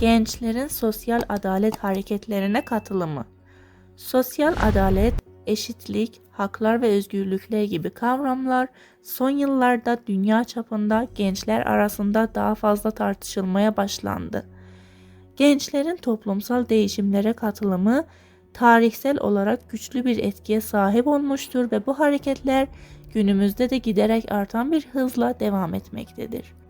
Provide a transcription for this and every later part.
Gençlerin sosyal adalet hareketlerine katılımı. Sosyal adalet, eşitlik, haklar ve özgürlükler gibi kavramlar son yıllarda dünya çapında gençler arasında daha fazla tartışılmaya başlandı. Gençlerin toplumsal değişimlere katılımı tarihsel olarak güçlü bir etkiye sahip olmuştur ve bu hareketler günümüzde de giderek artan bir hızla devam etmektedir.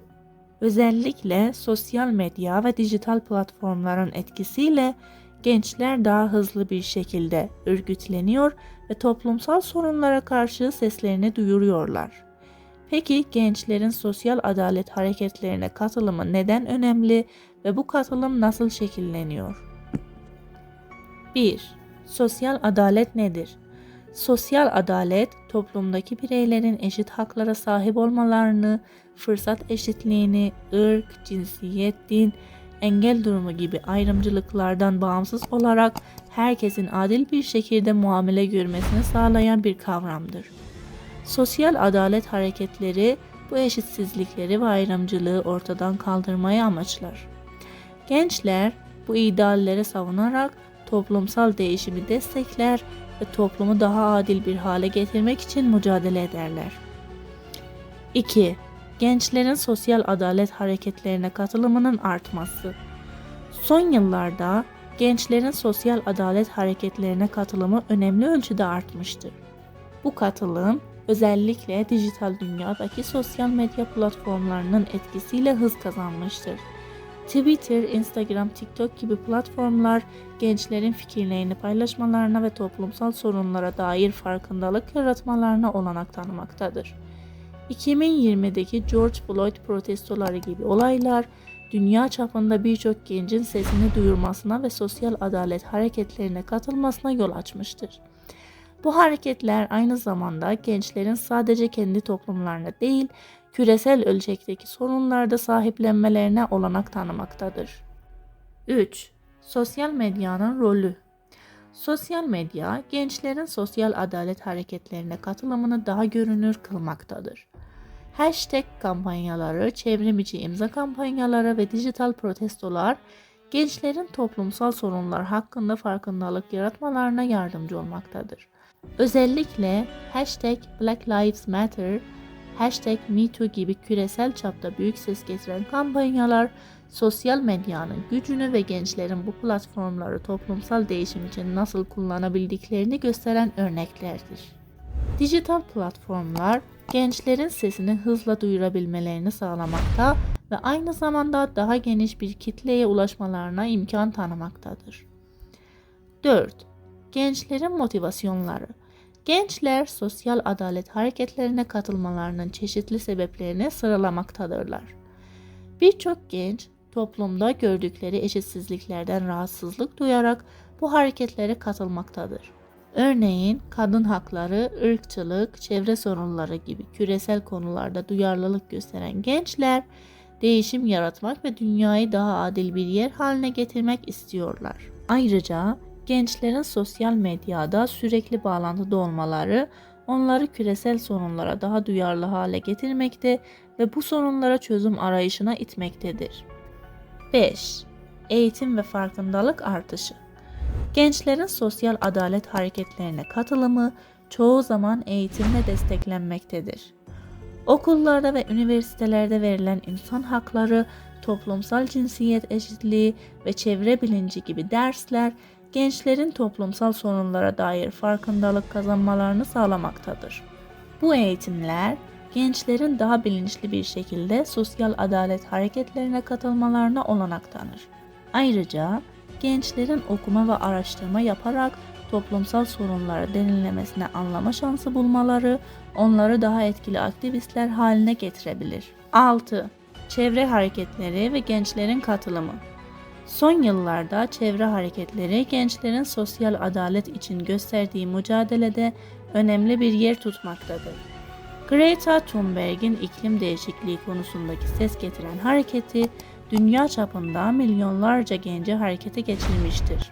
Özellikle sosyal medya ve dijital platformların etkisiyle gençler daha hızlı bir şekilde örgütleniyor ve toplumsal sorunlara karşı seslerini duyuruyorlar. Peki gençlerin sosyal adalet hareketlerine katılımı neden önemli ve bu katılım nasıl şekilleniyor? 1. Sosyal adalet nedir? Sosyal adalet, toplumdaki bireylerin eşit haklara sahip olmalarını, fırsat eşitliğini, ırk, cinsiyet, din, engel durumu gibi ayrımcılıklardan bağımsız olarak herkesin adil bir şekilde muamele görmesini sağlayan bir kavramdır. Sosyal adalet hareketleri bu eşitsizlikleri ve ayrımcılığı ortadan kaldırmayı amaçlar. Gençler bu idealleri savunarak toplumsal değişimi destekler ve toplumu daha adil bir hale getirmek için mücadele ederler. 2. Gençlerin sosyal adalet hareketlerine katılımının artması. Son yıllarda gençlerin sosyal adalet hareketlerine katılımı önemli ölçüde artmıştır. Bu katılım özellikle dijital dünyadaki sosyal medya platformlarının etkisiyle hız kazanmıştır. Twitter, Instagram, TikTok gibi platformlar gençlerin fikirlerini paylaşmalarına ve toplumsal sorunlara dair farkındalık yaratmalarına olanak tanımaktadır. 2020'deki George Floyd protestoları gibi olaylar dünya çapında birçok gencin sesini duyurmasına ve sosyal adalet hareketlerine katılmasına yol açmıştır. Bu hareketler aynı zamanda gençlerin sadece kendi toplumlarına değil, küresel ölçekteki sorunlarda sahiplenmelerine olanak tanımaktadır. 3. Sosyal medyanın rolü Sosyal medya, gençlerin sosyal adalet hareketlerine katılımını daha görünür kılmaktadır. Hashtag kampanyaları, çevrim içi imza kampanyaları ve dijital protestolar gençlerin toplumsal sorunlar hakkında farkındalık yaratmalarına yardımcı olmaktadır. Özellikle hashtag Black Lives Matter, hashtag MeToo gibi küresel çapta büyük ses getiren kampanyalar sosyal medyanın gücünü ve gençlerin bu platformları toplumsal değişim için nasıl kullanabildiklerini gösteren örneklerdir. Dijital platformlar gençlerin sesini hızla duyurabilmelerini sağlamakta ve aynı zamanda daha geniş bir kitleye ulaşmalarına imkan tanımaktadır. 4. Gençlerin motivasyonları Gençler sosyal adalet hareketlerine katılmalarının çeşitli sebeplerini sıralamaktadırlar. Birçok genç toplumda gördükleri eşitsizliklerden rahatsızlık duyarak bu hareketlere katılmaktadır. Örneğin kadın hakları, ırkçılık, çevre sorunları gibi küresel konularda duyarlılık gösteren gençler değişim yaratmak ve dünyayı daha adil bir yer haline getirmek istiyorlar. Ayrıca gençlerin sosyal medyada sürekli bağlantıda olmaları onları küresel sorunlara daha duyarlı hale getirmekte ve bu sorunlara çözüm arayışına itmektedir. 5. Eğitim ve farkındalık artışı Gençlerin sosyal adalet hareketlerine katılımı çoğu zaman eğitimle desteklenmektedir. Okullarda ve üniversitelerde verilen insan hakları, toplumsal cinsiyet eşitliği ve çevre bilinci gibi dersler gençlerin toplumsal sorunlara dair farkındalık kazanmalarını sağlamaktadır. Bu eğitimler gençlerin daha bilinçli bir şekilde sosyal adalet hareketlerine katılmalarına olanak tanır. Ayrıca gençlerin okuma ve araştırma yaparak toplumsal sorunları derinlemesine anlama şansı bulmaları onları daha etkili aktivistler haline getirebilir. 6. Çevre hareketleri ve gençlerin katılımı Son yıllarda çevre hareketleri gençlerin sosyal adalet için gösterdiği mücadelede önemli bir yer tutmaktadır. Greta Thunberg'in iklim değişikliği konusundaki ses getiren hareketi dünya çapında milyonlarca genci harekete geçirmiştir.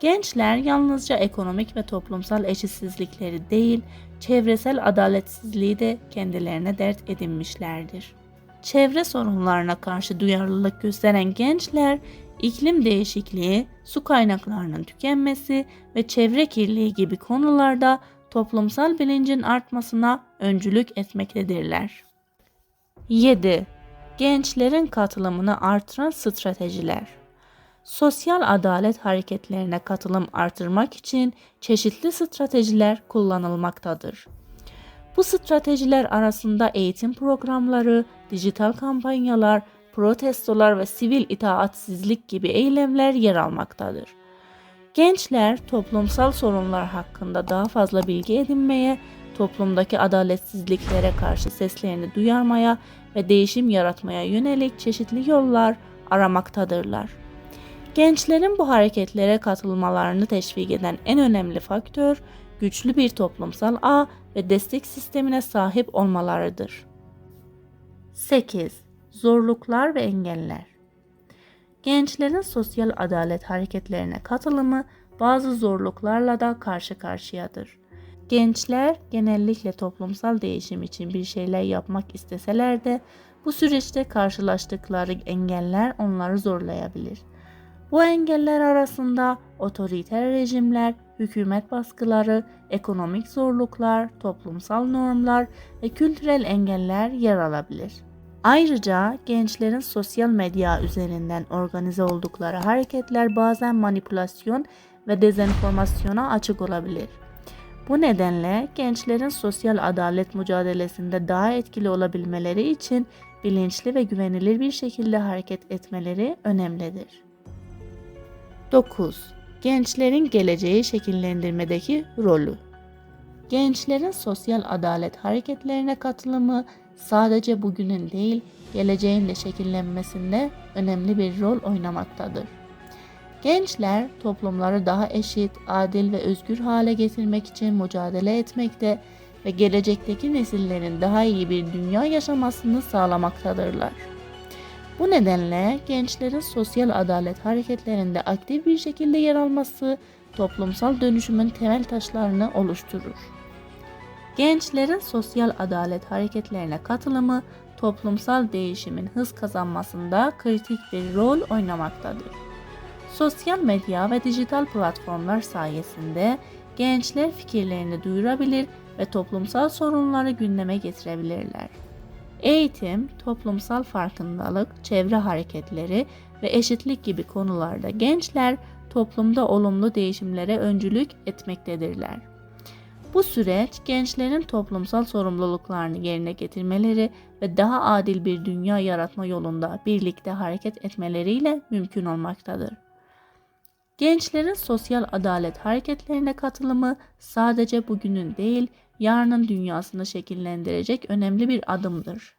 Gençler yalnızca ekonomik ve toplumsal eşitsizlikleri değil, çevresel adaletsizliği de kendilerine dert edinmişlerdir. Çevre sorunlarına karşı duyarlılık gösteren gençler, iklim değişikliği, su kaynaklarının tükenmesi ve çevre kirliliği gibi konularda toplumsal bilincin artmasına öncülük etmektedirler. 7. Gençlerin katılımını artıran stratejiler. Sosyal adalet hareketlerine katılım artırmak için çeşitli stratejiler kullanılmaktadır. Bu stratejiler arasında eğitim programları, dijital kampanyalar, protestolar ve sivil itaatsizlik gibi eylemler yer almaktadır. Gençler toplumsal sorunlar hakkında daha fazla bilgi edinmeye, toplumdaki adaletsizliklere karşı seslerini duyarmaya ve değişim yaratmaya yönelik çeşitli yollar aramaktadırlar. Gençlerin bu hareketlere katılmalarını teşvik eden en önemli faktör güçlü bir toplumsal ağ ve destek sistemine sahip olmalarıdır. 8. Zorluklar ve engeller Gençlerin sosyal adalet hareketlerine katılımı bazı zorluklarla da karşı karşıyadır. Gençler genellikle toplumsal değişim için bir şeyler yapmak isteseler de bu süreçte karşılaştıkları engeller onları zorlayabilir. Bu engeller arasında otoriter rejimler, hükümet baskıları, ekonomik zorluklar, toplumsal normlar ve kültürel engeller yer alabilir. Ayrıca gençlerin sosyal medya üzerinden organize oldukları hareketler bazen manipülasyon ve dezenformasyona açık olabilir. Bu nedenle gençlerin sosyal adalet mücadelesinde daha etkili olabilmeleri için bilinçli ve güvenilir bir şekilde hareket etmeleri önemlidir. 9. Gençlerin geleceği şekillendirmedeki rolü. Gençlerin sosyal adalet hareketlerine katılımı sadece bugünün değil, geleceğin de şekillenmesinde önemli bir rol oynamaktadır. Gençler toplumları daha eşit, adil ve özgür hale getirmek için mücadele etmekte ve gelecekteki nesillerin daha iyi bir dünya yaşamasını sağlamaktadırlar. Bu nedenle gençlerin sosyal adalet hareketlerinde aktif bir şekilde yer alması toplumsal dönüşümün temel taşlarını oluşturur. Gençlerin sosyal adalet hareketlerine katılımı toplumsal değişimin hız kazanmasında kritik bir rol oynamaktadır. Sosyal medya ve dijital platformlar sayesinde gençler fikirlerini duyurabilir ve toplumsal sorunları gündeme getirebilirler. Eğitim, toplumsal farkındalık, çevre hareketleri ve eşitlik gibi konularda gençler toplumda olumlu değişimlere öncülük etmektedirler. Bu süreç gençlerin toplumsal sorumluluklarını yerine getirmeleri ve daha adil bir dünya yaratma yolunda birlikte hareket etmeleriyle mümkün olmaktadır. Gençlerin sosyal adalet hareketlerine katılımı sadece bugünün değil, yarının dünyasını şekillendirecek önemli bir adımdır.